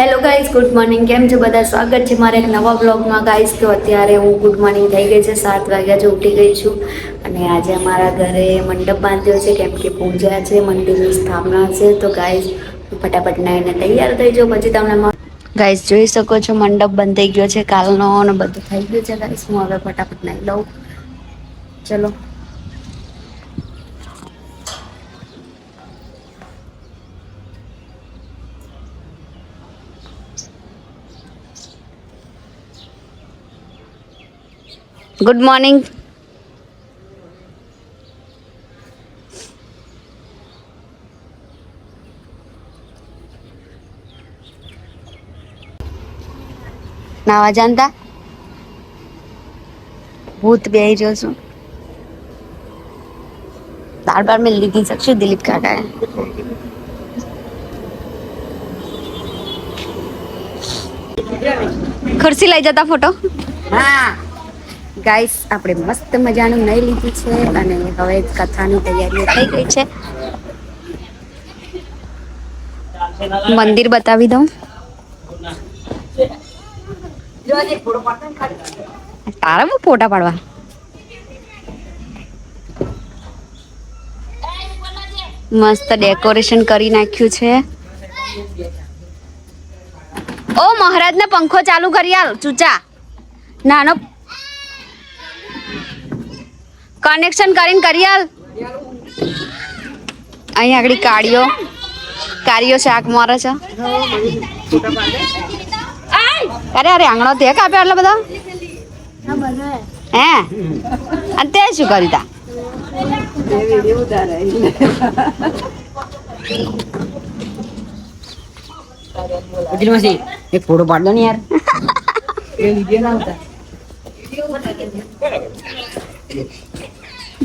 Hello guys good morning કેમ છો બધા? સ્વાગત છે મારા એક નવા બ્લોગમાં ગાઈઝ તો અત્યારે હું ગુડ મોર્નિંગ થઈ ગઈ છે. સાત વાગ્યા જે ઉઠી ગઈ છું. અને આજે અમારા ઘરે મંડપ બાંધ્યો છે, કેમ કે પૂજા છે, મંદિરની સ્થાપના છે. તો ગાઈઝ ફટાફટ નાઈને તૈયાર થઈ જાઉં પછી તમને ગાઈઝ જોઈ શકો છો, મંડપ બંધ થઈ ગયો છે, કાલનો અને બધું થઈ ગયું છે. ગાઈઝ હું હવે ફટાફટ નાઈ લઉં. ચલો. ગુડ મોર્નિંગ નાવા જાણતા? ભૂત બે જો છું. બાર બાર મેં લીધી શકશે દિલીપ કાકાએ? ખુરશી લઈ જતા ફોટો હા. ગાઈસ, આપણે મસ્ત મજાનું નહીં લીધું છે અને હવે કથાની તૈયારીઓ થઈ ગઈ છે. મંદિર બતાવી દઉં. તારા બહુ ફોટા પાડવા? મસ્ત ડેકોરેશન કરી નાખ્યું છે. ઓ, મહારાજને પંખો ચાલુ કરી આલ, ચૂચા. નાનો કનેક્શન કરીને કરી અહીંયા અહીં આગળ કાળીઓ. કાળીઓ શાક મારે છે. અરે અરે આંગણો તે કાપ્યો આટલા બધા? હે? અને તે શું કર્યું તા? એક ફોટો પાડ ને યાર. એ વિડિયો ના હોતા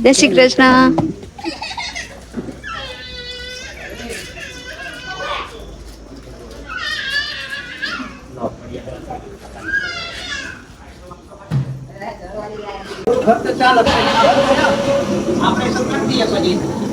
જય શ્રી કૃષ્ણ. આપણે ઉજળી માસી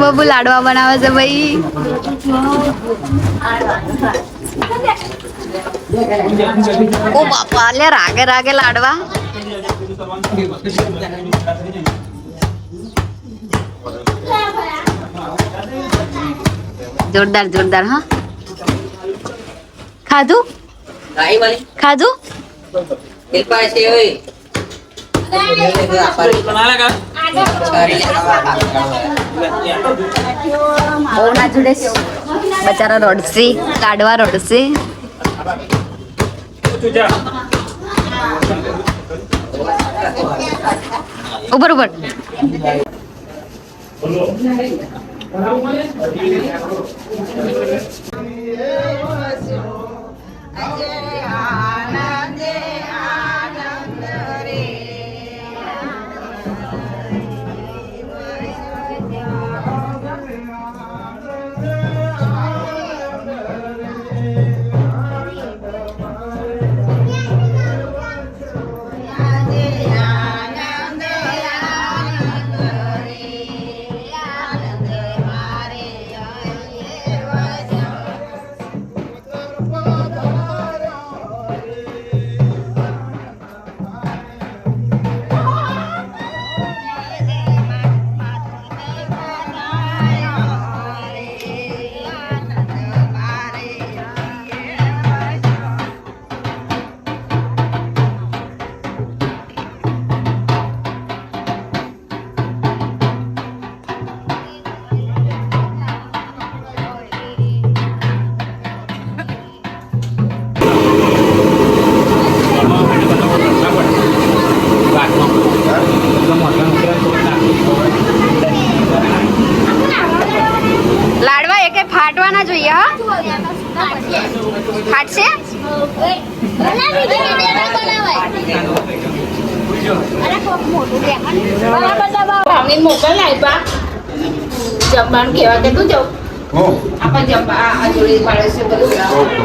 બબુ લાડવા બનાવે છે ભાઈ. ઓ બાપા લે રાગે રાગે લાડવા. જોરદાર જોરદાર હા. ખાધું? ખાધું? જોડે બચારા રડશે કાઢવા રડશે ઉપર ઉપર. આજે ફાટશે? જમવાનું કેવા કે તું જવું હો. આપણે જમવા આ જોડી પાડે છે બધું. ઓકે.